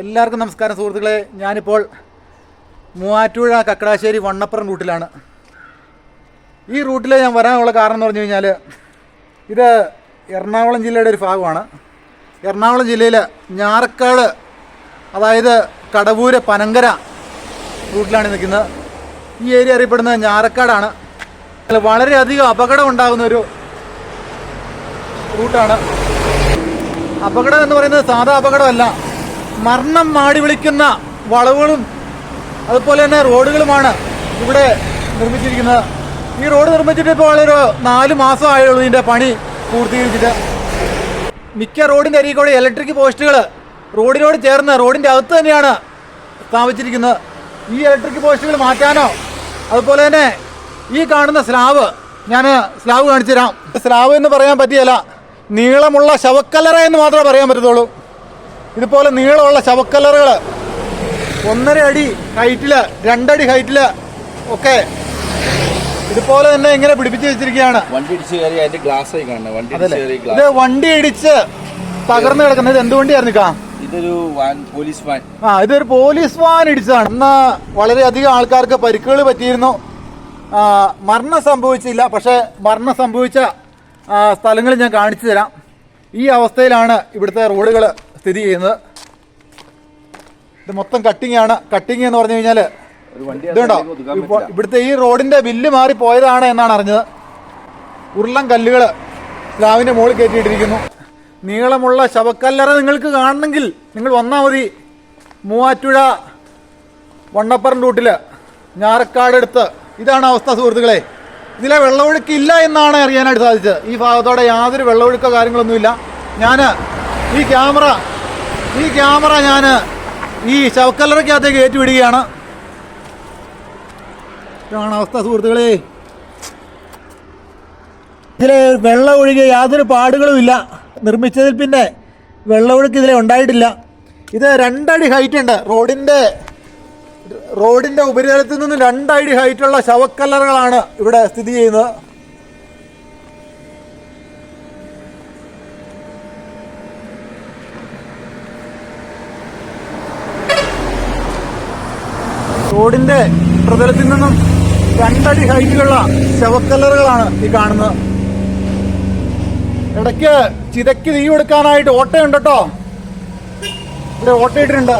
എല്ലാവർക്കും നമസ്കാരം സുഹൃത്തുക്കളെ. ഞാനിപ്പോൾ മൂവാറ്റുപുഴ കക്കടാശ്ശേരി വണ്ണപ്പുറം റൂട്ടിലാണ്. ഈ റൂട്ടിൽ ഞാൻ വരാനുള്ള കാരണം എന്ന് പറഞ്ഞു കഴിഞ്ഞാൽ ഇത് എറണാകുളം ജില്ലയുടെ ഒരു ഭാഗമാണ്. എറണാകുളം ജില്ലയിൽ ഞാറക്കാട് അതായത് കടവൂര് പനങ്കര റൂട്ടിലാണ് നിൽക്കുന്നത്. ഈ ഏരിയ അറിയപ്പെടുന്നത് ഞാറക്കാടാണ്. വളരെയധികം അപകടം ഉണ്ടാകുന്ന ഒരു റൂട്ടാണ്. അപകടം എന്ന് പറയുന്നത് സാധാ അപകടമല്ല. മരണം മാടി വിളിക്കുന്ന വളവുകളും അതുപോലെ തന്നെ റോഡുകളുമാണ് ഇവിടെ നിർമ്മിച്ചിരിക്കുന്നത്. ഈ റോഡ് നിർമ്മിച്ചിട്ട് ഇപ്പോൾ വളരെ നാല് മാസമായുള്ളൂ ഇതിന്റെ പണി പൂർത്തീകരിച്ചിട്ട്. മിക്ക റോഡിന്റെ അരികിൽ കൂടെ ഇലക്ട്രിക് പോസ്റ്റുകൾ റോഡിനോട് ചേർന്ന് റോഡിന്റെ അകത്ത് തന്നെയാണ് സ്ഥാപിച്ചിരിക്കുന്നത്. ഈ ഇലക്ട്രിക് പോസ്റ്റുകൾ മാറ്റാനോ അതുപോലെ തന്നെ ഈ കാണുന്ന സ്ലാവ് ഞാൻ സ്ലാവ് കാണിച്ചു തരാം സ്ലാവ് എന്ന് പറയാൻ പറ്റിയല്ല നീളമുള്ള ശവക്കല്ലറ എന്ന് മാത്രമേ പറയാൻ പറ്റത്തുള്ളൂ. ഇതുപോലെ നീളമുള്ള ശവക്കല്ലറുകൾ. ഒന്നര അടി ഹൈറ്റിൽ രണ്ടടി ഹൈറ്റിൽ ഒക്കെ ഇതുപോലെ തന്നെ ഇങ്ങനെ പിടിപ്പിച്ച് വെച്ചിരിക്കുകയാണ്. വണ്ടി ഇടിച്ച് കയറി അതിന്റെ ഗ്ലാസ് ആയി കാണുന്നത് വണ്ടി ഇടിച്ച് അതല്ലേ? കയറി ഇത് വണ്ടി ഇടിച്ച് തകർന്നു കിടക്കുന്നത് ഇത് എന്ത് വണ്ടിയായിരുന്നു കാ? ഇതൊരു പോലീസ് വാൻ ആ ഇതൊരു പോലീസ് വാൻ ഇടിച്ചതാണ്. ഇന്ന് വളരെയധികം ആൾക്കാർക്ക് പരിക്കുകൾ പറ്റിയിരുന്നു. മരണം സംഭവിച്ചില്ല. പക്ഷേ മരണം സംഭവിച്ച സ്ഥലങ്ങൾ ഞാൻ കാണിച്ചു തരാം. ഈ അവസ്ഥയിലാണ് ഇവിടുത്തെ റോഡുകൾ സ്ഥിതി ചെയ്യുന്നത്. ഇത് മൊത്തം കട്ടിങ് ആണ്. കട്ടിങ് എന്ന് പറഞ്ഞു കഴിഞ്ഞാൽ ഇതുണ്ടോ? ഇപ്പോൾ ഇവിടുത്തെ ഈ റോഡിന്റെ ബില്ല് മാറി പോയതാണ് എന്നാണ് അറിഞ്ഞത്. ഉരുളൻ കല്ലുകൾ സ്ലാവിന്റെ മുകളിൽ കയറ്റിയിട്ടിരിക്കുന്നു. നീളമുള്ള ശവക്കല്ലറ നിങ്ങൾക്ക് കാണണമെങ്കിൽ നിങ്ങൾ വന്നാൽ മതി. മൂവാറ്റുഴ വണ്ണപ്പറം റൂട്ടിൽ ഞാറക്കാടടുത്ത് ഇതാണ് അവസ്ഥ സുഹൃത്തുക്കളെ. ഇതിലെ വെള്ളമൊഴുക്ക് ഇല്ല എന്നാണ് അറിയാനായിട്ട് സാധിച്ചത്. ഈ ഭാഗത്തോടെ യാതൊരു വെള്ളമൊഴുക്കോ കാര്യങ്ങളൊന്നുമില്ല. ഞാൻ ഈ ക്യാമറ ഈ ക്യാമറ ഞാൻ ഈ ശവക്കല്ലറയ്ക്കകത്തേക്ക് ഏറ്റുവിടുകയാണ് അവസ്ഥ സുഹൃത്തുക്കളെ. ഇതിലെ വെള്ളം ഒഴുകിയ യാതൊരു പാടുകളും ഇല്ല നിർമ്മിച്ചതിൽ പിന്നെ വെള്ളമൊഴുക്ക് ഇതിലെ ഉണ്ടായിട്ടില്ല. ഇത് രണ്ടടി ഹൈറ്റ് ഉണ്ട്. റോഡിന്റെ റോഡിന്റെ ഉപരിതലത്തിൽ നിന്ന് രണ്ടടി ഹൈറ്റുള്ള ശവക്കല്ലറുകളാണ് ഇവിടെ സ്ഥിതി ചെയ്യുന്നത്. റോഡിന്റെ പ്രതലത്തിൽ നിന്നും രണ്ടടി ഹൈറ്റിലുള്ള ശവക്കല്ലറുകളാണ് ഈ കാണുന്നത്. ഇടയ്ക്ക് ചിതയ്ക്ക് തീ കൊടുക്കാനായിട്ട് ഓട്ടയുണ്ട് കേട്ടോ. ഇവിടെ ഓട്ടയിട്ടിട്ടുണ്ട്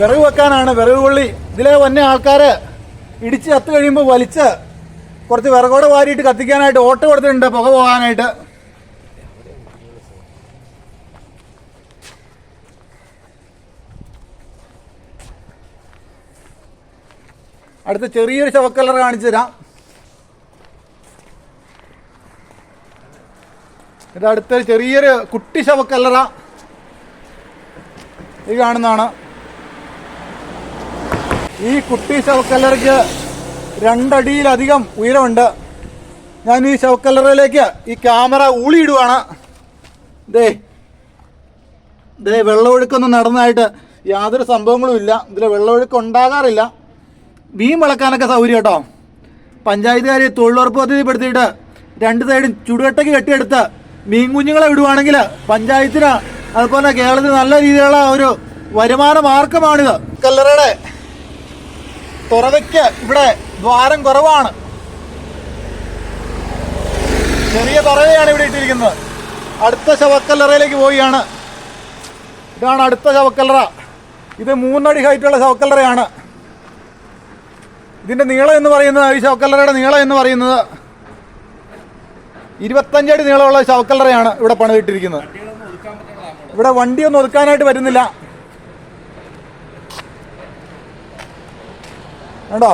വിറക് വെക്കാനാണ്. വിറക് കൊള്ളി. ഇതിലെ വന്ന ആൾക്കാര് ഇടിച്ച് കത്ത് കഴിയുമ്പോൾ വലിച്ച് കുറച്ച് വിറകോടെ വാരിയിട്ട് കത്തിക്കാനായിട്ട് ഓട്ട കൊടുത്തിട്ടുണ്ട് പുക പോകാനായിട്ട്. അടുത്ത ചെറിയൊരു ശവക്കല്ലറ കാണിച്ചു തരാം. ഇത് അടുത്ത ചെറിയൊരു കുട്ടി ശവക്കല്ലറ ഈ കാണുന്നതാണ്. ഈ കുട്ടി ശവക്കല്ലറയ്ക്ക് രണ്ടടിയിലധികം ഉയരമുണ്ട്. ഞാൻ ഈ ശവക്കല്ലറയിലേക്ക് ഈ ക്യാമറ ഊളിയിടുവാണ്. ദേ ദേ വെള്ളമൊഴുക്കൊന്നും നടന്നതായിട്ട് യാതൊരു സംഭവങ്ങളും ഇല്ല. ഇതിൽ വെള്ളമൊഴുക്ക് ഉണ്ടാകാറില്ല. മീൻ വളക്കാനൊക്കെ സൗകര്യം കേട്ടോ. പഞ്ചായത്തുകാർ തൊഴിലുറപ്പ് പദ്ധതിപ്പെടുത്തിയിട്ട് രണ്ട് സൈഡും ചുടുകട്ടയ്ക്ക് കെട്ടിയെടുത്ത് മീൻ കുഞ്ഞുങ്ങളെ വിടുവാണെങ്കിൽ പഞ്ചായത്തിന് അതുപോലെ കേരളത്തിന് നല്ല രീതിയിലുള്ള ഒരു വരുമാന മാർഗമാണിത്. കല്ലറയുടെ തുറവയ്ക്ക് ഇവിടെ ദ്വാരം കുറവാണ്. ചെറിയ തുറവയാണ് ഇവിടെ ഇട്ടിരിക്കുന്നത്. അടുത്ത ശവക്കല്ലറയിലേക്ക് പോവുകയാണ്. ഇതാണ് അടുത്ത ശവക്കല്ലറ. ഇത് മൂന്നടി ഹൈറ്റുള്ള ശവക്കല്ലറയാണ്. ഇതിന്റെ നീളം എന്ന് പറയുന്നത് ഈ ശവക്കല്ലറയുടെ നീളം എന്ന് പറയുന്നത് ഇരുപത്തഞ്ചടി നീളമുള്ള ശവക്കല്ലറയാണ് ഇവിടെ പണിതിട്ടിരിക്കുന്നത്. ഇവിടെ വണ്ടിയൊന്നും ഒതുക്കാനായിട്ട് വരുന്നില്ല. കണ്ടോ?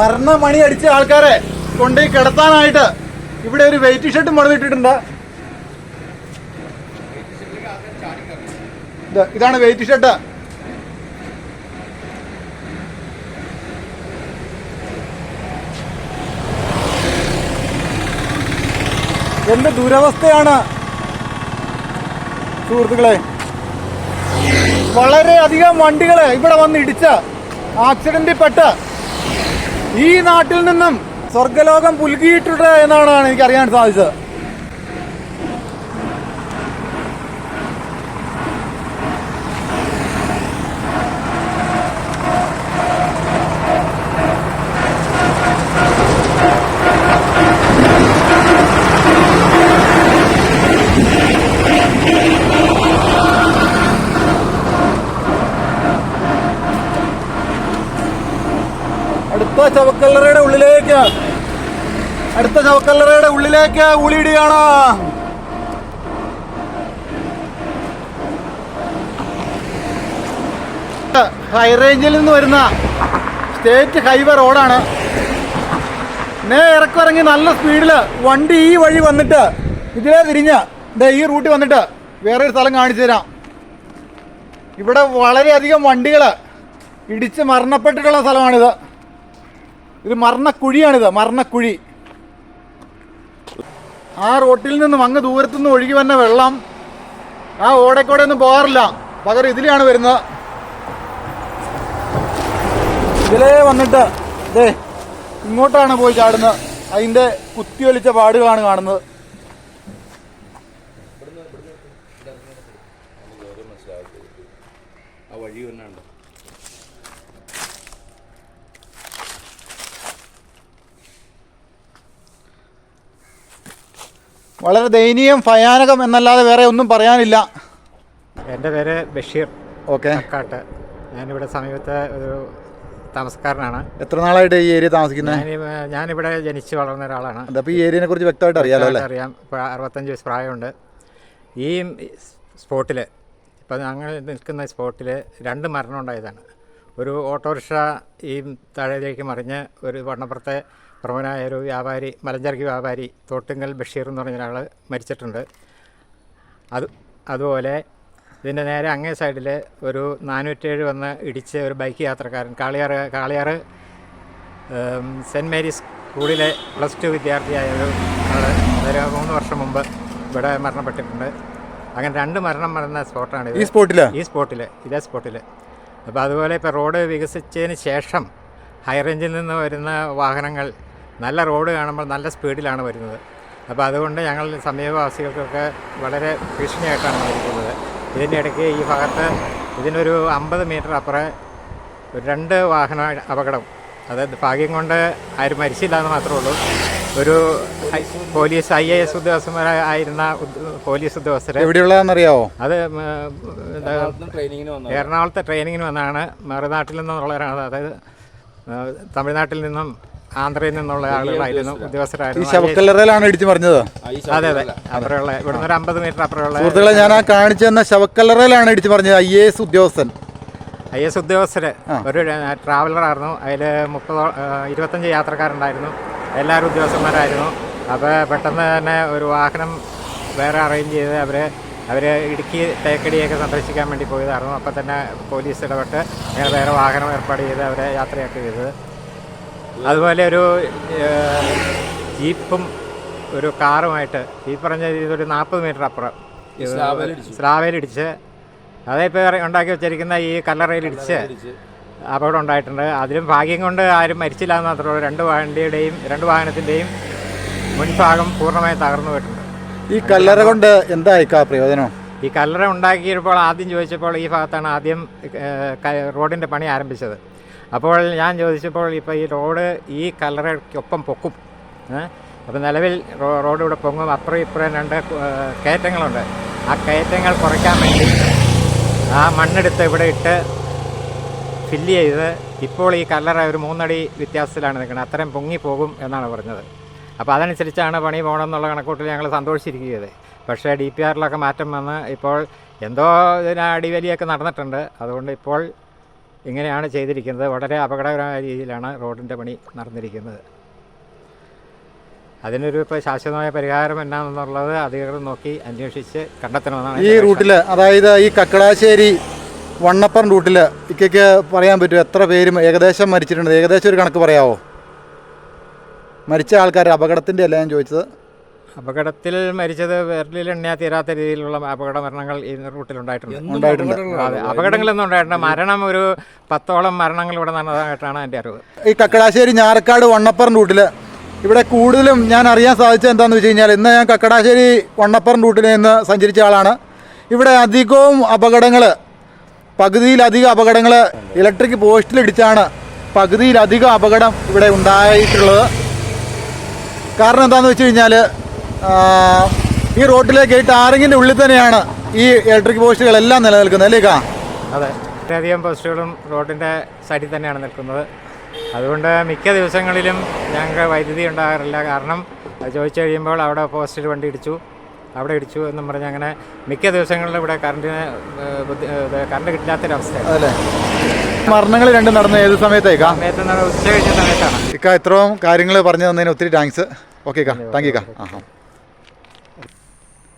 മരണമണി അടിച്ച ആൾക്കാരെ കൊണ്ടുപോയി കിടത്താനായിട്ട് ഇവിടെ ഒരു വെയിറ്റ് ഷർട്ട് പണിതിട്ടിട്ടുണ്ട് ഇതാണ് വെയിറ്റ് ഷർട്ട്. എന്ത് ദുരവസ്ഥയാണ് സുഹൃത്തുക്കളെ? വളരെയധികം വണ്ടികളെ ഇവിടെ വന്ന് ഇടിച്ച് ആക്സിഡന്റിൽ പെട്ട്. ഈ നാട്ടിൽ നിന്നും സ്വർഗലോകം പുൽകിയിട്ടുണ്ട് എന്നാണ് എനിക്ക് അറിയാൻ സാധിച്ചത്. അടുത്ത ശവക്കല്ലറയുടെ ഉള്ളിലേക്ക്. അടുത്ത ശവക്കല്ലറയുടെ ഉള്ളിലേക്ക് ഹൈ ഹൈറേഞ്ചിൽ നിന്ന് വരുന്ന സ്റ്റേറ്റ് ഹൈവേ റോഡാണ്. നേ ഇറക്കിറങ്ങി നല്ല സ്പീഡിൽ വണ്ടി ഈ വഴി വന്നിട്ട് ഇതിലേ തിരിഞ്ഞ് ദേ ഈ റൂട്ടിൽ വന്നിട്ട് വേറെ ഒരു സ്ഥലം കാണിച്ചു തരാം. ഇവിടെ വളരെയധികം വണ്ടികൾ ഇടിച്ച് മരണപ്പെട്ടിട്ടുള്ള സ്ഥലമാണിത്. ഇത് മരണക്കുഴിയാണിത് മരണക്കുഴി ആ റോട്ടിൽ നിന്നും അങ്ങ് ദൂരത്തു നിന്ന് ഒഴുകി വന്ന വെള്ളം ആ ഓടക്കൂടെ ഒന്നും പോകാറില്ല പകരം ഇതിലാണ് വരുന്നത് ഇതിലേ വന്നിട്ട് ദേ ഇങ്ങോട്ടാണ് പോയി ചാടുന്നത് അതിന്റെ കുത്തിയൊലിച്ച പാടുകളാണ് കാണുന്നത് ആ വഴി വന്നാണ്ട് വളരെ ദയനീയം ഭയാനകം എന്നല്ലാതെ വേറെ ഒന്നും പറയാനില്ല. എന്റെ പേര് ബഷീർ ഓക്കെ. കാട്ട് ഞാനിവിടെ സമീപത്തെ ഒരു താമസക്കാരനാണ്. എത്ര നാളായിട്ട് ഈ ഏരിയ താമസിക്കുന്നത്? ഞാനിവിടെ ജനിച്ച് വളർന്ന ഒരാളാണ്. അപ്പോൾ ഈ ഏരിയനെ കുറിച്ച് വ്യക്തമായിട്ട് അറിയാലോ അല്ലേ? അറിയാം. ഇപ്പോൾ അറുപത്തഞ്ച് വയസ്സ് പ്രായമുണ്ട്. ഈ സ്പോട്ടിൽ ഇപ്പോൾ ഞങ്ങൾ നിൽക്കുന്ന സ്പോട്ടിൽ രണ്ട് മരണം ഉണ്ടായതാണ് ഒരു ഓട്ടോറിക്ഷ ഈ താഴേക്ക് മറിഞ്ഞ് ഒരു വണ്ണപ്പുറത്തെ പ്രമുഖനായ ഒരു വ്യാപാരി മലഞ്ചർക്കി വ്യാപാരി തോട്ടുങ്ങൽ ബഷീർ എന്ന് പറഞ്ഞ ഒരാൾ മരിച്ചിട്ടുണ്ട്. അത് അതുപോലെ ഇതിന്റെ നേരെ അങ്ങേ സൈഡിൽ ഒരു നാനൂറ്റേഴ് വന്ന് ഇടിച്ച ഒരു ബൈക്ക് യാത്രക്കാരൻ കാളിയാറ് കാളിയാറ് ഏം, സെന്റ് മേരീസ് സ്കൂളിലെ പ്ലസ് ടു വിദ്യാർത്ഥിയായ ഒരു ആൾ ഒരു മൂന്ന് വർഷം മുമ്പ് ഇവിടെ മരണപ്പെട്ടിട്ടുണ്ട്. അങ്ങനെ രണ്ട് മരണം നടന്ന സ്പോട്ടാണ് ഈ സ്പോട്ടിൽ ഈ സ്പോട്ടിൽ ഇതേ സ്പോട്ടിൽ അപ്പോൾ അതുപോലെ ഇപ്പോൾ റോഡ് വികസിച്ചതിന് ശേഷം ഹൈറേഞ്ചിൽ നിന്ന് വരുന്ന വാഹനങ്ങൾ നല്ല റോഡ് കാണുമ്പോൾ നല്ല സ്പീഡിലാണ് വരുന്നത്. അപ്പോൾ അതുകൊണ്ട് ഞങ്ങൾ സമീപവാസികൾക്കൊക്കെ വളരെ ഭീഷണിയായിട്ടാണ് നിൽക്കുന്നത് ഇതിന്റെ ഇടയ്ക്ക് ഈ ഭാഗത്ത് ഇതിനൊരു അമ്പത് മീറ്റർ അപ്പുറം ഒരു രണ്ട് വാഹന അപകടം. അതായത് ഭാഗ്യം കൊണ്ട് ആരും മരിച്ചില്ല എന്ന് മാത്രമേ ഉള്ളൂ. ഒരു പോലീസ് ഐ എ എസ് ഉദ്യോഗസ്ഥന്മാരായിരുന്ന പോലീസ് ഉദ്യോഗസ്ഥർ എവിടെയുള്ളതെന്നറിയാവോ അത് എറണാകുളത്തെ ട്രെയിനിങ്ങിന് വന്നാണ്. മറുനാട്ടിൽ നിന്നുള്ളവരാണ്. അതായത് തമിഴ്നാട്ടിൽ നിന്നും ആന്ധ്രയിൽ നിന്നുള്ള ആളുകളായിരുന്നു ഈ ഉദ്യോഗസ്ഥരായിരുന്നു. ശവക്കല്ലറയിലാണ് ഇടിച്ചു പറഞ്ഞത്? അതെ അതെ. അപ്പുറമുള്ള ഇവിടുന്ന് ഒരു അമ്പത് മീറ്റർ അപ്പുറമുള്ള സുഹൃത്തുക്കളെ ഞാൻ ആ കാണിച്ചു തന്ന ശവക്കല്ലറയിലാണ് ഇടിച്ചു പറഞ്ഞത് ഐ എ എസ് ഉദ്യോഗസ്ഥൻ. ഐ എസ് ഉദ്യോഗസ്ഥര്. ഒരു ട്രാവലറായിരുന്നു അതിൽ മുപ്പത് ഇരുപത്തഞ്ച് യാത്രക്കാരുണ്ടായിരുന്നു. എല്ലാവരും ഉദ്യോഗസ്ഥന്മാരായിരുന്നു. അപ്പോൾ പെട്ടെന്ന് തന്നെ ഒരു വാഹനം വേറെ അറേഞ്ച് ചെയ്ത് അവർ അവർ ഇടുക്കി തേക്കടിയൊക്കെ സന്ദർശിക്കാൻ വേണ്ടി പോയതായിരുന്നു. അപ്പോൾ തന്നെ പോലീസ് ഇടപെട്ട് വേറെ വാഹനം ഏർപ്പാട് ചെയ്ത് അവരെ യാത്രയാക്കി ചെയ്തത്. അതുപോലെ ഒരു ജീപ്പും ഒരു കാറുമായിട്ട് ഈ പറഞ്ഞ ഇതൊരു നാൽപ്പത് മീറ്റർ അപ്പുറം. സ്രാവേലിടിച്ച് അതേപോലെ ഉണ്ടാക്കി വെച്ചിരിക്കുന്ന ഈ കല്ലറയിലിടിച്ച് അപകടം ഉണ്ടായിട്ടുണ്ട്. അതിലും ഭാഗ്യം കൊണ്ട് ആരും മരിച്ചില്ല എന്ന് മാത്രമേ ഉള്ളൂ. രണ്ട് വണ്ടിയുടെയും രണ്ട് വാഹനത്തിന്റെയും മുൻഭാഗം പൂർണമായി തകർന്നു പോയിട്ടുണ്ട്. ഈ കല്ലറ കൊണ്ട് എന്തായിക്കാ പ്രയോജനം? ഈ കല്ലറ ഉണ്ടാക്കിയപ്പോൾ ആദ്യം ചോദിച്ചപ്പോൾ ഈ ഭാഗത്താണ് ആദ്യം റോഡിന്റെ പണി ആരംഭിച്ചത്. അപ്പോൾ ഞാൻ ചോദിച്ചപ്പോൾ ഇപ്പോൾ ഈ റോഡ് ഈ കല്ലറയ്ക്കൊപ്പം പൊക്കും? അപ്പോൾ നിലവിൽ റോഡ് ഇവിടെ പൊങ്ങും. അപ്പുറം ഇപ്പുറം രണ്ട് കയറ്റങ്ങളുണ്ട്. ആ കയറ്റങ്ങൾ കുറയ്ക്കാൻ വേണ്ടി ആ മണ്ണെടുത്ത് ഇവിടെ ഇട്ട് ഫില്ല് ചെയ്ത് ഇപ്പോൾ ഈ കല്ലറ ഒരു മൂന്നടി വ്യത്യാസത്തിലാണ് നിൽക്കുന്നത്. അത്രയും പൊങ്ങിപ്പോകും എന്നാണ് പറഞ്ഞത്. അപ്പോൾ അതനുസരിച്ചാണ് പണി പോകണം എന്നുള്ള കണക്കൂട്ടിൽ ഞങ്ങൾ സന്തോഷിച്ചിരിക്കുന്നത് പക്ഷേ ഡി പി ആറിലൊക്കെ മാറ്റം വന്ന് ഇപ്പോൾ എന്തോ ഇതിന് അടിവലിയൊക്കെ നടന്നിട്ടുണ്ട്. അതുകൊണ്ട് ഇപ്പോൾ ഇങ്ങനെയാണ് ചെയ്തിരിക്കുന്നത്. വളരെ അപകടകരമായ രീതിയിലാണ് റോഡിന്റെ പണി നടന്നിരിക്കുന്നത്. അതിനൊരു ഇപ്പോൾ ശാശ്വതമായ പരിഹാരം എന്നാണെന്നുള്ളത് അധികൃതർ നോക്കി അന്വേഷിച്ച് കണ്ടെത്തണമെന്നാണ് ഈ റൂട്ടിൽ അതായത് ഈ കക്കടാശ്ശേരി വണ്ണപ്പറം റൂട്ടിൽ ഇക്കയ്ക്ക് പറയാൻ പറ്റുമോ? എത്ര പേരും ഏകദേശം മരിച്ചിട്ടുണ്ട്? ഏകദേശം ഒരു കണക്ക് പറയാവോ? മരിച്ച ആൾക്കാർ അപകടത്തിന്റെ അല്ല ഞാൻ ചോദിച്ചത്? അപകടത്തിൽ മരിച്ചത് വിരലിൽ എണ്ണയാ തീരാത്ത രീതിയിലുള്ള അപകട മരണങ്ങൾ ഈ റൂട്ടിൽ ഉണ്ടായിട്ടുണ്ട്. ഉണ്ടായിട്ടുണ്ട്. അതെ അപകടങ്ങളൊന്നും ഉണ്ടായിട്ടുണ്ട് മരണം ഒരു പത്തോളം മരണങ്ങൾ ഇവിടെ നടന്നതായിട്ടാണ് എന്റെ അറിവ്. ഈ കക്കടാശ്ശേരി ഞാറക്കാട് വണ്ണപ്പറം റൂട്ടിൽ ഇവിടെ കൂടുതലും ഞാൻ അറിയാൻ സാധിച്ചത് എന്താണെന്ന് വെച്ച് കഴിഞ്ഞാൽ ഇന്ന് ഞാൻ കക്കടാശ്ശേരി വണ്ണപ്പറം റൂട്ടിൽ നിന്ന് സഞ്ചരിച്ച ആളാണ്. ഇവിടെ അധികവും അപകടങ്ങൾ പകുതിയിലധികം അപകടങ്ങൾ ഇലക്ട്രിക് പോസ്റ്റിലിടിച്ചാണ് പകുതിയിലധികം അപകടം ഇവിടെ ഉണ്ടായിട്ടുള്ളത്. കാരണം എന്താണെന്ന് വെച്ച് കഴിഞ്ഞാൽ ഈ റോഡിലേക്ക് ഈ ടാറിങ്ങിന്റെ ഉള്ളിൽ തന്നെയാണ് ഈ ഇലക്ട്രിക് പോസ്റ്റുകളെല്ലാം നിലനിൽക്കുന്നത് അല്ലേ കാ? അതെ. ഇത്രയധികം പോസ്റ്റുകളും റോഡിന്റെ സൈഡിൽ തന്നെയാണ് നിൽക്കുന്നത്. അതുകൊണ്ട് മിക്ക ദിവസങ്ങളിലും ഞങ്ങൾക്ക് വൈദ്യുതി ഉണ്ടാകാറില്ല. കാരണം ചോദിച്ചു കഴിയുമ്പോൾ അവിടെ പോസ്റ്റിൽ വണ്ടി ഇടിച്ചു അവിടെ ഇടിച്ചു എന്നും പറഞ്ഞ് അങ്ങനെ മിക്ക ദിവസങ്ങളിലും ഇവിടെ കറണ്ടിന് കറണ്ട് കിട്ടാത്തൊരവസ്ഥയാണ്. അതല്ലേ മരണങ്ങൾ രണ്ടും നടന്ന ഏത് സമയത്തേക്കാ സമയത്ത് ഉച്ച കഴിഞ്ഞ സമയത്താണ്. ഇക്ക ഇത്രയും കാര്യങ്ങൾ പറഞ്ഞു തന്നതിന് ഒത്തിരി താങ്ക്സ് ഓക്കെ താങ്ക് യു ആ.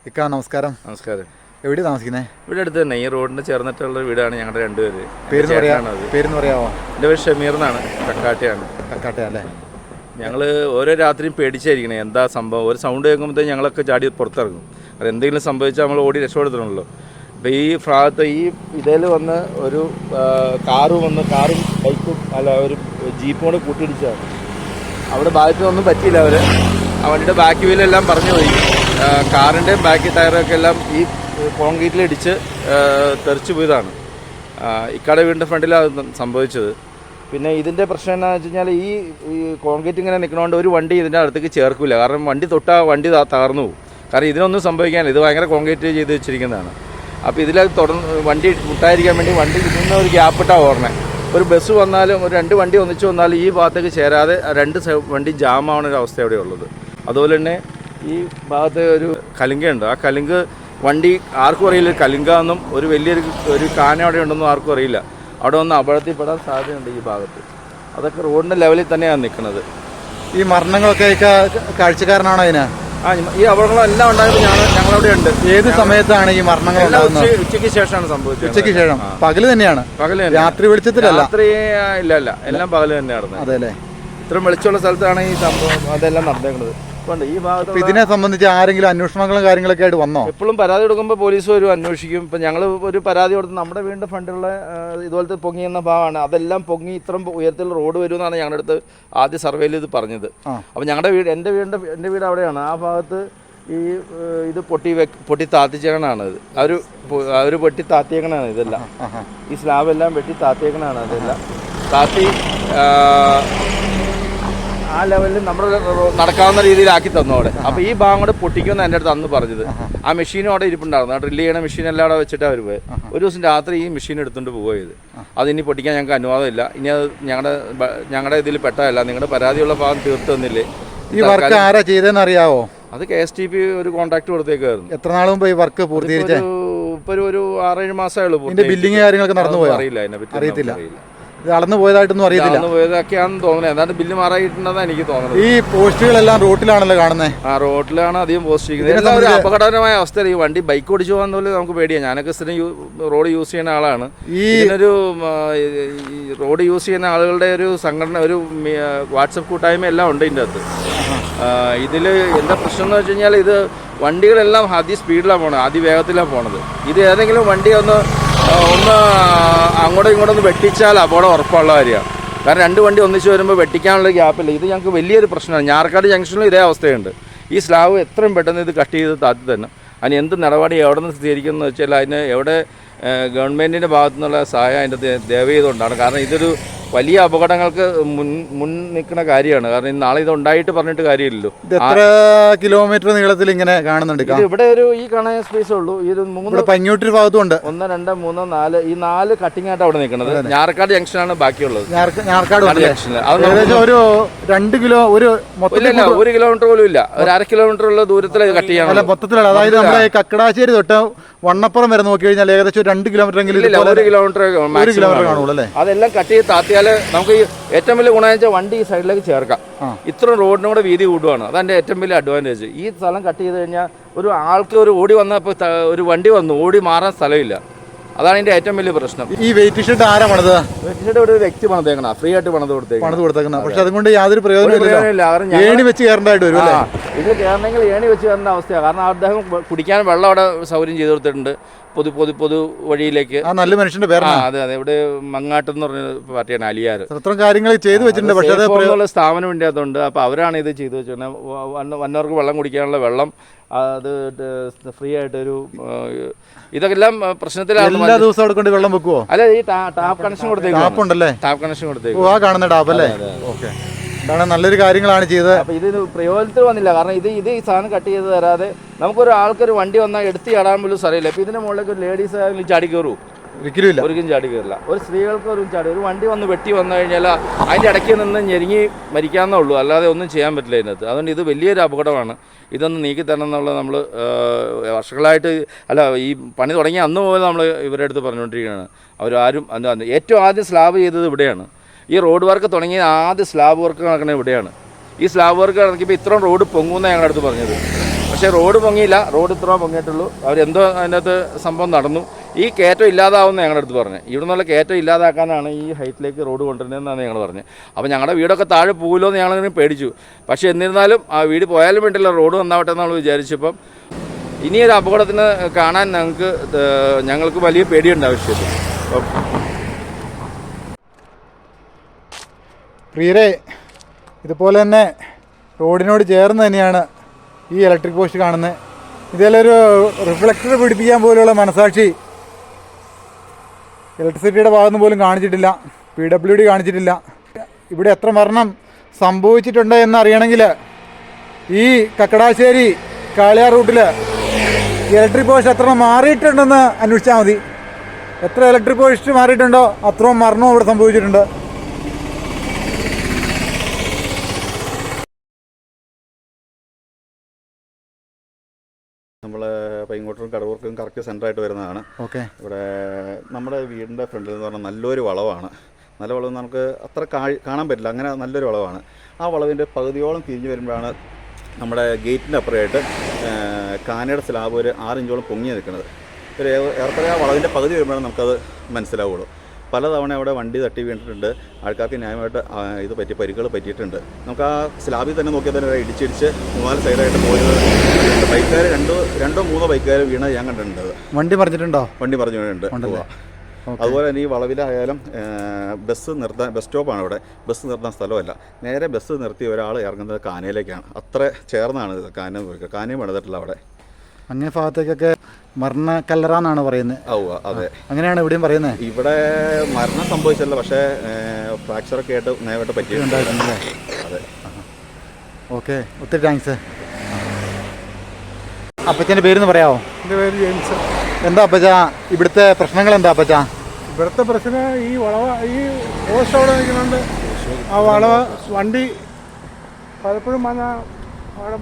ഇക്ക നമസ്കാരം. നമസ്കാരം. എവിടെ താമസിക്കുന്നത് ഇവിടെ അടുത്ത് തന്നെ ഈ റോഡിന് ചേർന്നിട്ടുള്ള വീടാണ് ഞങ്ങളുടെ രണ്ടുപേര്. പേരെന്ന് പേര് അത് പേരെന്ന് പറയാമോ എന്റെ പേര് ഷമീർ എന്നാണ് കക്കാട്ടിയാണ്. കക്കാട്ടെ അല്ലേ? ഞങ്ങൾ ഓരോ രാത്രിയും പേടിച്ചായിരിക്കണേ എന്താ സംഭവം? ഒരു സൗണ്ട് കേൾക്കുമ്പോഴത്തേ ഞങ്ങളൊക്കെ ചാടി പുറത്തിറങ്ങും. അത് എന്തെങ്കിലും സംഭവിച്ചാൽ നമ്മൾ ഓടി രക്ഷപ്പെടുത്തണമല്ലോ. അപ്പോൾ ഈ ഭാഗത്ത് ഈ ഇതിൽ വന്ന് ഒരു കാറ് വന്ന് കാറും ബൈക്കും അല്ല ഒരു ജീപ്പും കൂടെ കൂട്ടിയിടിച്ചതാണ്. അവിടെ ഭാഗത്ത് ഒന്നും പറ്റിയില്ല അവർ ആ വണ്ടിയുടെ ബാക്ക് വീലെല്ലാം പറഞ്ഞു പോയി. കാറിന്റെ ബാക്കി ടയറൊക്കെ എല്ലാം ഈ കോൺക്രീറ്റിൽ ഇടിച്ച് തെറിച്ചു പോയതാണ്. ഇക്കട വീടിന്റെ ഫ്രണ്ടിലാണ് സംഭവിച്ചത്. പിന്നെ ഇതിന്റെ പ്രശ്നം എന്താണെന്ന് വെച്ച് കഴിഞ്ഞാൽ ഈ കോൺക്രീറ്റ് ഇങ്ങനെ നിൽക്കണോണ്ട് ഒരു വണ്ടി ഇതിന്റെ അടുത്തേക്ക് ചേർക്കില്ല കാരണം വണ്ടി തൊട്ടാ വണ്ടി തകർന്നു പോകും കാരണം ഇതിനൊന്നും സംഭവിക്കാനില്ല. ഇത് ഭയങ്കര കോൺക്രീറ്റ് ചെയ്ത് വെച്ചിരിക്കുന്നതാണ്. അപ്പോൾ ഇതിൽ തുടർന്ന് വണ്ടി മുട്ടായിരിക്കാൻ വേണ്ടി വണ്ടി കിട്ടുന്ന ഒരു ഗ്യാപ്പ് ഇട്ടാണ് ഓർമ്മ. ഒരു ബസ് വന്നാലും ഒരു രണ്ട് വണ്ടി ഒന്നിച്ച് വന്നാലും ഈ ഭാഗത്തേക്ക് ചേരാതെ രണ്ട് വണ്ടി ജാം ആവുന്ന ഒരു അവസ്ഥ അവിടെ ഉള്ളത് അതുപോലെ തന്നെ ഈ ഭാഗത്ത് ഒരു കലിങ്കയുണ്ട്. ആ കലിങ്ക് വണ്ടി ആർക്കും അറിയില്ല. കലിങ്ക എന്നും ഒരു വലിയൊരു ഒരു കാന അവിടെ ഉണ്ടെന്നും ആർക്കും അറിയില്ല. അവിടെ ഒന്ന് അപകടത്തിൽപ്പെടാൻ സാധ്യതയുണ്ട് ഈ ഭാഗത്ത്. അതൊക്കെ റോഡിന്റെ ലെവലിൽ തന്നെയാണ് നിൽക്കുന്നത്. ഈ മരണങ്ങളൊക്കെ കാഴ്ചക്കാരനാണോ അതിന് ആ ഈ അപകടങ്ങളെല്ലാം ഉണ്ടായപ്പോൾ ഞങ്ങൾ ഞങ്ങളവിടെ ഉണ്ട് ഏത് സമയത്താണ് ഈ മരണങ്ങൾ ഉണ്ടാകുന്നത്? ഉച്ചയ്ക്ക് ശേഷമാണ് സംഭവിച്ചത് ഉച്ചയ്ക്ക് ശേഷം. പകൽ തന്നെയാണ്. പകൽ രാത്രി വെളിച്ചത്തിലല്ല? രാത്രി ഇല്ല ഇല്ല. എല്ലാം പകൽ തന്നെയാണ് അതെ അല്ലേ ഇത്രയും വെളിച്ചമുള്ള സ്ഥലത്താണ് ഈ സംഭവം അതെല്ലാം നടന്നേക്കുന്നത് കൊണ്ട് ഈ അപ്പൊ ഭാഗത്ത് ഇതിനെ സംബന്ധിച്ച് ആരെങ്കിലും അന്വേഷണങ്ങളും കാര്യങ്ങളൊക്കെ ആയിട്ട് വന്നോ? എപ്പോഴും പരാതി കൊടുക്കുമ്പോൾ പോലീസ് വരും അന്വേഷിക്കും. ഇപ്പം ഞങ്ങൾ ഒരു പരാതി കൊടുത്ത് നമ്മുടെ വീടിന്റെ ഫണ്ടുള്ള ഇതുപോലത്തെ പൊങ്ങി എന്ന ഭാഗമാണ്. അതെല്ലാം പൊങ്ങി ഇത്രയും ഉയരത്തിൽ റോഡ് വരുമെന്നാണ് ഞങ്ങളുടെ അടുത്ത് ആദ്യ സർവേയിൽ ഇത് പറഞ്ഞത്. അപ്പം ഞങ്ങളുടെ വീട് എന്റെ വീടിന്റെ എന്റെ വീട് അവിടെയാണ്. ആ ഭാഗത്ത് ഈ ഇത് പൊട്ടി വെ പൊട്ടി താത്തിച്ചേക്കണാണ് ഇത്. അവർ അവർ പൊട്ടി താത്തിയേക്കണാണ് ഇതെല്ലാം. ഈ സ്ലാബ് എല്ലാം വെട്ടി താത്തിയേക്കണാണ് അതെല്ലാം താത്തി ആ, ലെവലിൽ നമ്മൾ നടക്കാവുന്ന രീതിയിലാക്കി തന്നു അവിടെ. അപ്പൊ ഈ ഭാഗം കൂടെ പൊട്ടിക്കുമെന്ന് എന്റെ അടുത്ത് അന്ന് പറഞ്ഞത്. ആ മെഷീനും അവിടെ ഇരിപ്പുണ്ടായിരുന്നു. ആ ഡ്രില്ല് ചെയ്യണ മെഷീൻ എല്ലാം അവിടെ വെച്ചിട്ട് അവർ പോയത് ഒരു ദിവസം രാത്രി ഈ മെഷീൻ എടുത്തുകൊണ്ട് പോയത് അത് ഇനി പൊട്ടിക്കാൻ ഞങ്ങൾക്ക് അനുവാദമില്ല. ഇനി അത് ഞങ്ങളുടെ ഞങ്ങളുടെ ഇതിൽ പെട്ടതല്ല. നിങ്ങളുടെ പരാതിയുള്ള ഭാഗം തീർത്ത് തന്നില്ലേ? ഈ വർക്ക് ആരാ ചെയ്തതെന്ന് അറിയാവോ? അത് കെ എസ് ടി പി ഒരു കോൺട്രാക്ട് കൊടുത്തേക്കായിരുന്നു എത്ര നാൾ മുമ്പ് ഈ വർക്ക് പൂർത്തീകരിച്ചു? ഇപ്പൊ ഒരു- ആറേഴ് മാസമേ ഉള്ളൂ ബില്ലിങ് കാര്യങ്ങളൊക്കെ നടന്നു പോയി? അറിയില്ല. അറിയത്തില്ല. ഇത് അളന്നു പോയതായിട്ടൊന്നും അറിയത്തില്ല. അന്ന് തോന്നുന്നത് ഏതാണ്ട് ബില്ല് മാറായിട്ടുണ്ടെന്നാണ് എനിക്ക് തോന്നുന്നത്. ഈ പോസ്റ്റുകളെല്ലാം റോട്ടിലാണല്ലോ കാണുന്നത് ആ റോഡിലാണ് അധികം പോസ്റ്റ് ചെയ്യുന്നത് ഒരു അപകടകരമായ അവസ്ഥ ഈ വണ്ടി ബൈക്ക് ഓടിച്ചു പോകാൻ പോലും നമുക്ക് പേടിയാണ് ഞാനൊക്കെ സ്ഥിരം റോഡ് യൂസ് ചെയ്യുന്ന ആളാണ്. ഈ ഇതിനൊരു ഈ റോഡ് യൂസ് ചെയ്യുന്ന ആളുകളുടെ ഒരു സംഘടന ഒരു വാട്സപ്പ് കൂട്ടായ്മ എല്ലാം ഉണ്ട് ഇതിന്റെ അകത്ത്. ഇതിൽ എന്താ പ്രശ്നം എന്ന് വെച്ച് കഴിഞ്ഞാൽ ഇത് വണ്ടികളെല്ലാം അതി സ്പീഡിലാണ് പോണത്. അതിവേഗത്തിലാണ് പോണത്. ഇത് ഏതെങ്കിലും വണ്ടി ഒന്ന് ഒന്ന് അങ്ങോട്ടും ഇങ്ങോട്ടും ഒന്ന് വെട്ടിച്ചാൽ അപകടം ഉറപ്പുള്ള കാര്യമാണ്. കാരണം രണ്ട് വണ്ടി ഒന്നിച്ച് വരുമ്പോൾ വെട്ടിക്കാനുള്ള ഗ്യാപ്പില്ല ഇത് ഞങ്ങൾക്ക് വലിയൊരു പ്രശ്നമാണ്. ഞാർക്കാട് ജംഗ്ഷനിലും ഇതേ അവസ്ഥയുണ്ട്. ഈ സ്ലാബ് എത്രയും പെട്ടെന്ന് ഇത് കട്ട് ചെയ്ത് താത്തി തന്നെ അതിന് എന്ത് നടപടി എവിടെ നിന്ന് സ്വീകരിക്കുന്നത് വെച്ചാൽ അതിന് എവിടെ ഗവൺമെന്റിന്റെ ഭാഗത്തു നിന്നുള്ള സഹായം അതിന്റെ ദയവ് ചെയ്തുകൊണ്ടാണ്. കാരണം ഇതൊരു വലിയ അപകടങ്ങൾക്ക് മുൻ മുൻ നിൽക്കുന്ന കാര്യമാണ്. കാരണം നാളെ ഇത് ഉണ്ടായിട്ട് പറഞ്ഞിട്ട് കാര്യമില്ലല്ലോ. എത്ര കിലോമീറ്റർ നീളത്തിൽ ഇങ്ങനെ കാണുന്നുണ്ട് ഇവിടെ ഒരു ഈ കാണാൻ സ്പേസ് ഉള്ളൂ. ഈ ഒരു മൂന്ന് പഞ്ഞൂട്ടി ഭാഗത്തുണ്ട് ഒന്ന് രണ്ട് മൂന്ന് നാല് ഈ നാല് കട്ടിംഗ് ആയിട്ട് അവിടെ നിൽക്കുന്നത്. ഞാറക്കാട് ജംഗ്ഷനാണ് ബാക്കിയുള്ളത്. ഞാർക്കാട് ജംഗ്ഷനിൽ ഏകദേശം ഒരു രണ്ട് കിലോ ഒരു മൊത്തത്തിൽ ഒരു കിലോമീറ്റർ പോലും ഇല്ല. ഒരു അര കിലോമീറ്റർ ഉള്ള ദൂരത്തിൽ കട്ട് ചെയ്യാൻ മൊത്തത്തിലുള്ള അതായത് നമ്മുടെ കക്കടാശ്ശേരി തൊട്ട് വണ്ണപ്പുറം വരെ നോക്കി കഴിഞ്ഞാൽ ഏകദേശം രണ്ട് കിലോമീറ്റർ എങ്കിലും ഒരു കിലോമീറ്റർ ഒരു കിലോമീറ്റർ. കാണുള്ളൂ അല്ലേ? അതെല്ലാം കട്ട് ചെയ്ത് താത്തിയാൽ നമുക്ക് ഏറ്റവും വലിയ ഗുണം വെച്ചാൽ വണ്ടി ഈ സൈഡിലേക്ക് ചേർക്കാം. ഇത്ര ഇത്രയും റോഡിനും കൂടെ വീതി കൂടുവാണ്. അതാണ് ഏറ്റവും വലിയ അഡ്വാന്റേജ് ഈ സ്ഥലം കട്ട് ചെയ്ത് കഴിഞ്ഞാൽ ഒരു ആൾക്ക് ഒരു ഓടി വന്നപ്പോൾ ഒരു വണ്ടി വന്നു. ഓടി മാറാൻ സ്ഥലമില്ല. അതാണ് എന്റെ ഏറ്റവും വലിയ പ്രശ്നം. ഈ വെയിറ്റ് ഷർട്ട് ആരാ പണിത് വെയിറ്റ് ഷർട്ട് ഒരു വ്യക്തി പണിതേക്കണ ഫ്രീ ആയിട്ട് പണിത് കൊടുത്തേക്ക് പണിത് കൊടുത്തേക്കണ. പക്ഷെ അതുകൊണ്ട് യാതൊരു പ്രയോജനമില്ല ഏണി വെച്ച് കയറേണ്ടതായിട്ട് വരും ഇത് കയറണമെങ്കിൽ ഏണി വെച്ച് കയറേണ്ട അവസ്ഥയാണ് കാരണം അദ്ദേഹം കുടിക്കാൻ വെള്ളം അവിടെ സൗകര്യം ചെയ്തു കൊടുത്തിട്ടുണ്ട്. പൊതു പൊതു പൊതു വഴിയിലേക്ക്. ആ നല്ല മനുഷ്യന്റെ പേര് പേരാണ് അതെ അതെ. ഇവിടെ മങ്ങാട്ട് എന്ന് പറഞ്ഞ പാർട്ടിയാണ് അലിയാർ. ഇത്രയും കാര്യങ്ങൾ ചെയ്തു വെച്ചിട്ടുണ്ട്. പക്ഷേ എന്നുള്ള സ്ഥാപനം അപ്പൊ അപ്പോൾ അവരാണ് ഇത് ചെയ്തു വെച്ചിരുന്നത് വന്നവർക്ക് വെള്ളം കുടിക്കാനുള്ള വെള്ളം അത് ഫ്രീ ആയിട്ടൊരു ഒരു ഇതൊക്കെല്ലാം പ്രശ്നത്തിലാണ് എല്ലാ ദിവസവും അവിടെ കൊണ്ട് വെള്ളം വെക്കുവോ? അല്ല ഈ ടാപ്പ് കണക്ഷൻ കൊടുത്തേക്കും ടാപ്പ് ഉണ്ടല്ലേ? ടാപ്പ് കണക്ഷൻ കൊടുത്തേക്കും ആ കാണുന്ന ടാപ്പ് അല്ലേ? ഓക്കെ. അതാണ് നല്ലൊരു കാര്യങ്ങളാണ് ചെയ്തത്. അപ്പോൾ ഇത് പ്രയോജനത്തിൽ വന്നില്ല. കാരണം ഇത് ഇത് ഈ സാധനം കട്ട് ചെയ്ത് തരാതെ നമുക്കൊരു ആൾക്കൊരു വണ്ടി വന്നാൽ എടുത്ത് ചാടാൻ പോലും സ്ഥലമില്ല. അപ്പോൾ ഇതിന്റെ മുകളിലേക്ക് ഒരു ലേഡീസ് ആയാലും ചാടി കയറൂ ഒരിക്കലും ഒരിക്കലും ചാടി കയറില്ല ഒരു സ്ത്രീകൾക്ക് ഒരു ചാടി ഒരു വണ്ടി വന്ന് വെട്ടി വന്നു കഴിഞ്ഞാൽ അതിന്റെ ഇടയ്ക്ക് നിന്ന് ഞെരുങ്ങി മരിക്കാന്നേ ഉള്ളൂ. അല്ലാതെ ഒന്നും ചെയ്യാൻ പറ്റില്ല ഇതിനകത്ത്. അതുകൊണ്ട് ഇത് വലിയൊരു അപകടമാണ്. ഇതൊന്ന് നീക്കി തരണം എന്നുള്ളത് നമ്മൾ വർഷങ്ങളായിട്ട് അല്ല ഈ പണി തുടങ്ങിയ അന്ന് മുതൽ നമ്മൾ ഇവരുടെ അടുത്ത് പറഞ്ഞുകൊണ്ടിരിക്കുകയാണ്. അവരാരും ഏറ്റവും ആദ്യം സ്ലാബ് ചെയ്തത് ഇവിടെയാണ്. ഈ റോഡ് വർക്ക് തുടങ്ങിയ ആദ്യ സ്ലാബ് വർക്ക് നടക്കുന്നത് ഇവിടെയാണ്. ഈ സ്ലാബ് വർക്ക് നടക്കുമ്പോൾ ഇത്രയും റോഡ് പൊങ്ങുന്ന ഞങ്ങളുടെ അടുത്ത് പറഞ്ഞത്. പക്ഷേ റോഡ് പൊങ്ങിയില്ല. റോഡ് ഇത്ര പൊങ്ങിയിട്ടുള്ളൂ. അവരെന്തോ അതിനകത്ത് സംഭവം നടന്നു. ഈ കയറ്റം ഇല്ലാതാവുന്ന ഞങ്ങളുടെ അടുത്ത് പറഞ്ഞത്. ഇവിടെ നിന്നുള്ള കയറ്റം ഇല്ലാതാക്കാനാണ് ഈ ഹൈറ്റിലേക്ക് റോഡ് കൊണ്ടുവരുന്നതെന്നാണ് ഞങ്ങൾ പറഞ്ഞത്. അപ്പോൾ ഞങ്ങളുടെ വീടൊക്കെ താഴെ പോകുമല്ലോ എന്ന് ഞങ്ങളിങ്ങനെ പേടിച്ചു. പക്ഷേ എന്നിരുന്നാലും ആ വീട് പോയാലും വേണ്ടില്ല റോഡ് വന്നാവട്ടെ എന്ന് നമ്മൾ വിചാരിച്ചപ്പം ഇനിയൊരു അപകടത്തിന് കാണാൻ ഞങ്ങൾക്ക് ഞങ്ങൾക്ക് വലിയ പേടിയുണ്ട് ആവശ്യത്തിൽ അപ്പം പ്രിയരെ ഇതുപോലെ തന്നെ റോഡിനോട് ചേർന്ന് തന്നെയാണ് ഈ ഇലക്ട്രിക് പോസ്റ്റ് കാണുന്നത്. ഇതിലൊരു റിഫ്ലക്ടർ പിടിപ്പിക്കാൻ പോലുള്ള മനസാക്ഷി ഇലക്ട്രിസിറ്റിയുടെ ഭാഗത്തുനിന്ന് പോലും കാണിച്ചിട്ടില്ല. പി ഡബ്ല്യു ഡി കാണിച്ചിട്ടില്ല. ഇവിടെ എത്ര മരണം സംഭവിച്ചിട്ടുണ്ട് എന്നറിയണമെങ്കിൽ ഈ കക്കടാശ്ശേരി കാളിയാർ റൂട്ടിൽ ഇലക്ട്രിക് പോസ്റ്റ് എത്ര മാറിയിട്ടുണ്ടെന്ന് അന്വേഷിച്ചാൽ മതി. എത്ര ഇലക്ട്രിക് പോസ്റ്റ് മാറിയിട്ടുണ്ടോ അത്രയും മരണവും ഇവിടെ സംഭവിച്ചിട്ടുണ്ട്. നമ്മൾ പൈങ്കോട്ടും കടവൂർക്കും കറക്റ്റ് സെന്ററായിട്ട് വരുന്നതാണ്. ഓക്കെ. ഇവിടെ നമ്മുടെ വീടിന്റെ ഫ്രണ്ടിൽ എന്ന് പറഞ്ഞാൽ നല്ലൊരു വളവാണ്. നല്ല വളവ് നമുക്ക് അത്ര കാണാൻ പറ്റില്ല. അങ്ങനെ നല്ലൊരു വളവാണ്. ആ വളവിന്റെ പകുതിയോളം തിരിഞ്ഞു വരുമ്പോഴാണ് നമ്മുടെ ഗേറ്റിന്റെ അപ്പുറമായിട്ട് കാനയുടെ സ്ലാബ് ഒരു ആറിഞ്ചോളം പൊങ്ങി നിൽക്കുന്നത്. ഒരു ഏറെക്കുറെ ആ വളവിന്റെ പകുതി വരുമ്പോഴാണ് നമുക്കത് മനസ്സിലാവുള്ളൂ. പലതവണ അവിടെ വണ്ടി തട്ടി വീണിട്ടുണ്ട്. ആൾക്കാർക്ക് ന്യായമായിട്ട് ഇത് പറ്റി പരിക്കുകൾ പറ്റിയിട്ടുണ്ട്. നമുക്ക് ആ സ്ലാബിൽ തന്നെ നോക്കിയാൽ തന്നെ ഇടിച്ചിടിച്ച് മൂന്നാൽ സൈഡായിട്ട് പോയത് ബൈക്കുകാർ രണ്ടോ രണ്ടോ മൂന്നോ ബൈക്കുകാർ വീണ ഞാൻ കണ്ടിട്ടുണ്ട്. വണ്ടി പറഞ്ഞിട്ടുണ്ടോ വണ്ടി പറഞ്ഞിട്ടുണ്ട്? അതുപോലെ തന്നെ ഈ വളവിലായാലും ബസ് നിർത്താൻ ബസ് സ്റ്റോപ്പാണ് ഇവിടെ. ബസ് നിർത്താൻ സ്ഥലമല്ല. നേരെ ബസ് നിർത്തി ഒരാൾ ഇറങ്ങുന്നത് കാനയിലേക്കാണ്. അത്ര ചേർന്നാണ് ഇത് കാന കാനയും പണിതിട്ടില്ല അവിടെ. അങ്ങനെ ഭാഗത്തേക്കൊക്കെ മരണ കല്ലറ എന്നാണ് പറയുന്നത്. ഓ അതെ. അങ്ങനെയാണ് ഇവിടെയും പറയുന്നത്. ഇവിടെ മരണം സംഭവിച്ചല്ല പക്ഷേ ഫ്രാക്ചറൊക്കെ ആയിട്ട് നേരിട്ട് പറ്റിയിട്ടുണ്ടായിരുന്നു അതെ. ഓക്കെ. ഒത്തിരി താങ്ക്സ്. അപ്പച്ചന്റെ പേരെന്ന് പറയാമോ എന്റെ പേര് ജെയിംസ്. എന്താ അപ്പച്ച? ഇവിടുത്തെ പ്രശ്നങ്ങൾ എന്താ അപ്പച്ച? ഇവിടുത്തെ പ്രശ്നം ഈ വളവ ഈ പോസ്റ്റ് അവിടെ നിൽക്കുന്നുണ്ട്. ആ വളവ വണ്ടി പലപ്പോഴും വന്ന അവിടെ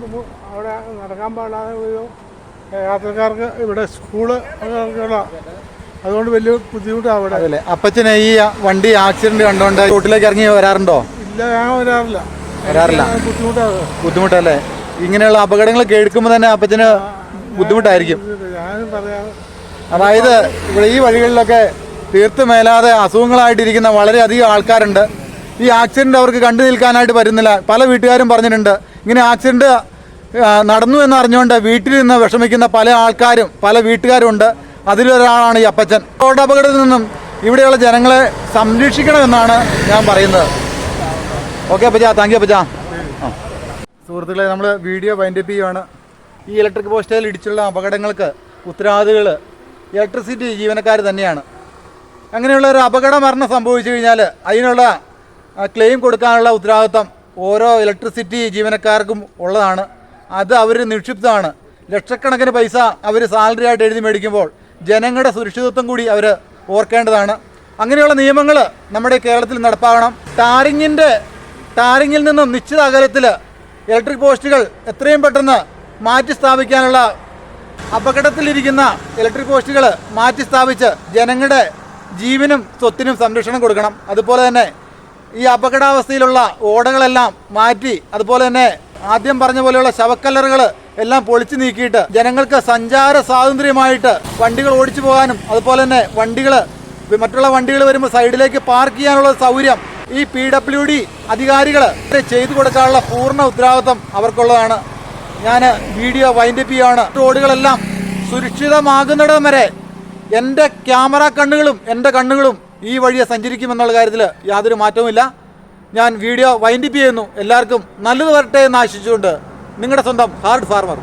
അവിടെ നടക്കാൻ പാടാതെ ഒരു യാത്രക്കാർക്ക് ഇവിടെ സ്കൂൾ അതുകൊണ്ട് വലിയ ബുദ്ധിമുട്ടാണ് അവിടെ. അല്ലേ അപ്പച്ചന് ഈ വണ്ടി ആക്സിഡന്റ് കണ്ടുകൊണ്ട് റോട്ടിലേക്ക് ഇറങ്ങി വരാറുണ്ടോ? ഇല്ല ഞാൻ വരാറില്ല. വരാറില്ല. ബുദ്ധിമുട്ടാണ് ബുദ്ധിമുട്ടല്ലേ? ഇങ്ങനെയുള്ള അപകടങ്ങൾ കേൾക്കുമ്പോൾ തന്നെ അപ്പച്ചന് ബുദ്ധിമുട്ടായിരിക്കും. അതായത് ഇവിടെ ഈ വഴികളിലൊക്കെ തീർത്ത് മേലാതെ അസുഖങ്ങളായിട്ടിരിക്കുന്ന വളരെയധികം ആൾക്കാരുണ്ട്. ഈ ആക്സിഡന്റ് അവർക്ക് കണ്ടു നിൽക്കാനായിട്ട് പറ്റുന്നില്ല. പല വീട്ടുകാരും പറഞ്ഞിട്ടുണ്ട് ഇങ്ങനെ ആക്സിഡന്റ് നടന്നു എന്ന് അറിഞ്ഞുകൊണ്ട് വീട്ടിൽ നിന്ന് വിഷമിക്കുന്ന പല ആൾക്കാരും പല വീട്ടുകാരും ഉണ്ട്. അതിലൊരാളാണ് ഈ അപ്പച്ചൻ. റോഡ് അപകടത്തിൽ നിന്നും ഇവിടെയുള്ള ജനങ്ങളെ സംരക്ഷിക്കണമെന്നാണ് ഞാൻ പറയുന്നത്. ഓക്കെ അപ്പച്ചാ. താങ്ക് യു അപ്പച്ച. സുഹൃത്തുക്കളെ നമ്മൾ വീഡിയോ വൈൻഡപ്പ് ചെയ്യുകയാണ് ഈ ഇലക്ട്രിക് പോസ്റ്റിൽ ഇടിച്ചുള്ള അപകടങ്ങൾക്ക് ഉത്തരവാദികൾ ഇലക്ട്രിസിറ്റി ജീവനക്കാർ തന്നെയാണ്. അങ്ങനെയുള്ള ഒരു അപകട മരണം സംഭവിച്ചു കഴിഞ്ഞാൽ അതിനുള്ള ക്ലെയിം കൊടുക്കാനുള്ള ഉത്തരവാദിത്വം ഓരോ ഇലക്ട്രിസിറ്റി ജീവനക്കാർക്കും ഉള്ളതാണ്. അത് അവർ നിക്ഷിപ്തമാണ്. ലക്ഷക്കണക്കിന് പൈസ അവർ സാലറി ആയിട്ട് എഴുതി മേടിക്കുമ്പോൾ ജനങ്ങളുടെ സുരക്ഷിതത്വം കൂടി അവർ ഓർക്കേണ്ടതാണ്. അങ്ങനെയുള്ള നിയമങ്ങൾ നമ്മുടെ കേരളത്തിൽ നടപ്പാക്കണം ടാറിങ്ങിന്റെ ടാറിങ്ങിൽ നിന്നും നിശ്ചിത അകലത്തിൽ ഇലക്ട്രിക് പോസ്റ്റുകൾ എത്രയും പെട്ടെന്ന് മാറ്റി സ്ഥാപിക്കാനുള്ള അപകടത്തിലിരിക്കുന്ന ഇലക്ട്രിക് പോസ്റ്റുകൾ മാറ്റി സ്ഥാപിച്ച് ജനങ്ങളുടെ ജീവനും സ്വത്തിനും സംരക്ഷണം കൊടുക്കണം. അതുപോലെ തന്നെ ഈ അപകടാവസ്ഥയിലുള്ള ഓടകളെല്ലാം മാറ്റി അതുപോലെ തന്നെ ആദ്യം പറഞ്ഞ പോലെയുള്ള ശവക്കല്ലറുകൾ എല്ലാം പൊളിച്ചു നീക്കിയിട്ട് ജനങ്ങൾക്ക് സഞ്ചാര സ്വാതന്ത്ര്യമായിട്ട് വണ്ടികൾ ഓടിച്ചു പോകാനും അതുപോലെ തന്നെ വണ്ടികൾ മറ്റുള്ള വണ്ടികൾ വരുമ്പോൾ സൈഡിലേക്ക് പാർക്ക് ചെയ്യാനുള്ള സൗകര്യം ഈ പി ഡബ്ല്യു ഡി അധികാരികൾ ചെയ്തു കൊടുക്കാനുള്ള പൂർണ ഉത്തരവാദിത്വം അവർക്കുള്ളതാണ്. ഞാൻ വീഡിയോ വൈൻഡപ്പ് ചെയ്യുകയാണ് റോഡുകളെല്ലാം സുരക്ഷിതമാകുന്നിടം വരെ എന്റെ ക്യാമറ കണ്ണുകളും എന്റെ കണ്ണുകളും ഈ വഴിയെ സഞ്ചരിക്കുമെന്നുള്ള കാര്യത്തിൽ യാതൊരു മാറ്റവുമില്ല. ഞാൻ വീഡിയോ വൈൻഡപ്പ് ചെയ്യുന്നു. എല്ലാവർക്കും നല്ലത് വരട്ടെ എന്ന് ആശിച്ചുകൊണ്ട് നിങ്ങളുടെ സ്വന്തം ഹാർഡ് ഫാർമർ